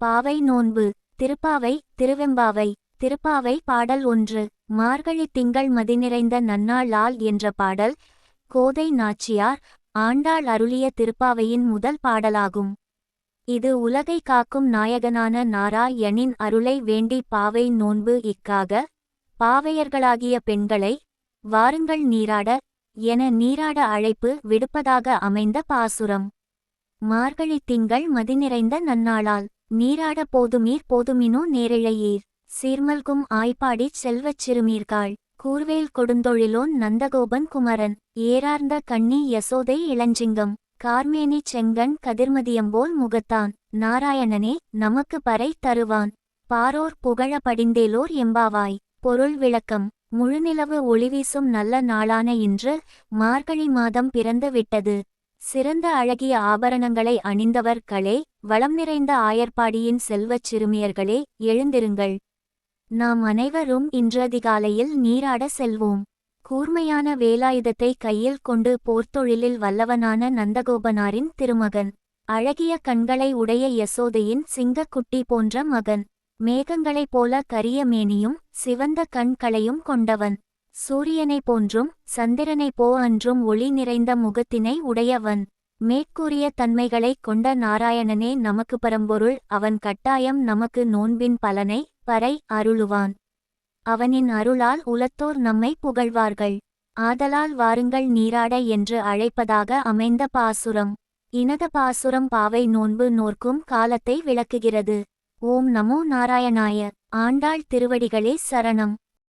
பாவை நோன்பு திருப்பாவை திருவெம்பாவை திருப்பாவை பாடல் ஒன்று மார்கழி திங்கள் மதிநிறைந்த நன்னாளால் என்ற பாடல் கோதை நாச்சியார் ஆண்டாள் அருளிய திருப்பாவையின் முதல் பாடலாகும். இது உலகை காக்கும் நாயகனான நாராயணின் அருளை வேண்டி பாவை நோன்பு இக்காக பாவையர்களாகிய பெண்களை வாருங்கள் நீராட என நீராட அழைப்பு விடுப்பதாக அமைந்த பாசுரம். மார்கழி திங்கள் மதிநிறைந்த நன்னாளால். நீராட போதுமீர் போதுமினோ நேரிழையீர். சீர்மல்கும் ஆய்ப்பாடிச் செல்வச் சிறுமீர்காள். கூர்வேல் கொடுந்தொழிலோன் நந்தகோபன் குமரன். ஏறார்ந்த கண்ணி யசோதை இளஞ்சிங்கம். கார்மேனி செங்கண் கதிர்மதியம்போல் முகத்தான். நாராயணனே நமக்கு பறை தருவான். பாரோர் புகழ படிந்தேலோர் எம்பாவாய். பொருள் விளக்கம். முழுநிலவு ஒளிவீசும் நல்ல நாளான இன்று மார்கழி மாதம் பிறந்து விட்டது. சிறந்த அழகிய ஆபரணங்களை அணிந்தவர்களே வளம் நிறைந்த ஆயர்பாடியின் செல்வச் சிறுமியர்களே எழுந்திருங்கள். நாம் அனைவரும் இன்றதிகாலையில் நீராட செல்வோம். கூர்மையான வேலாயுதத்தை கையில் கொண்டு போர்த்தொழிலில் வல்லவனான நந்தகோபனாரின் திருமகன் அழகிய கண்களை உடைய யசோதையின் சிங்கக்குட்டி போன்ற மகன் மேகங்களைப் போல கரிய மேனியும் சிவந்த கண்களையும் கொண்டவன் சூரியனைப் போன்றும் சந்திரனைப் போ அன்றும் ஒளி நிறைந்த முகத்தினை உடையவன். மேற்கூறிய தன்மைகளைக் கொண்ட நாராயணனே நமக்கு பரம்பொருள் அவன் கட்டாயம் நமக்கு நோன்பின் பலனை பறை அருளுவான். அவனின் அருளால் உலத்தோர் நம்மை புகழ்வார்கள். ஆதலால் வாருங்கள் நீராட என்று அழைப்பதாக அமைந்த பாசுரம். இனத பாசுரம் பாவை நோன்பு நோர்க்கும் காலத்தை விளக்குகிறது. ஓம் நமோ நாராயணாய. ஆண்டாள் திருவடிகளே சரணம்.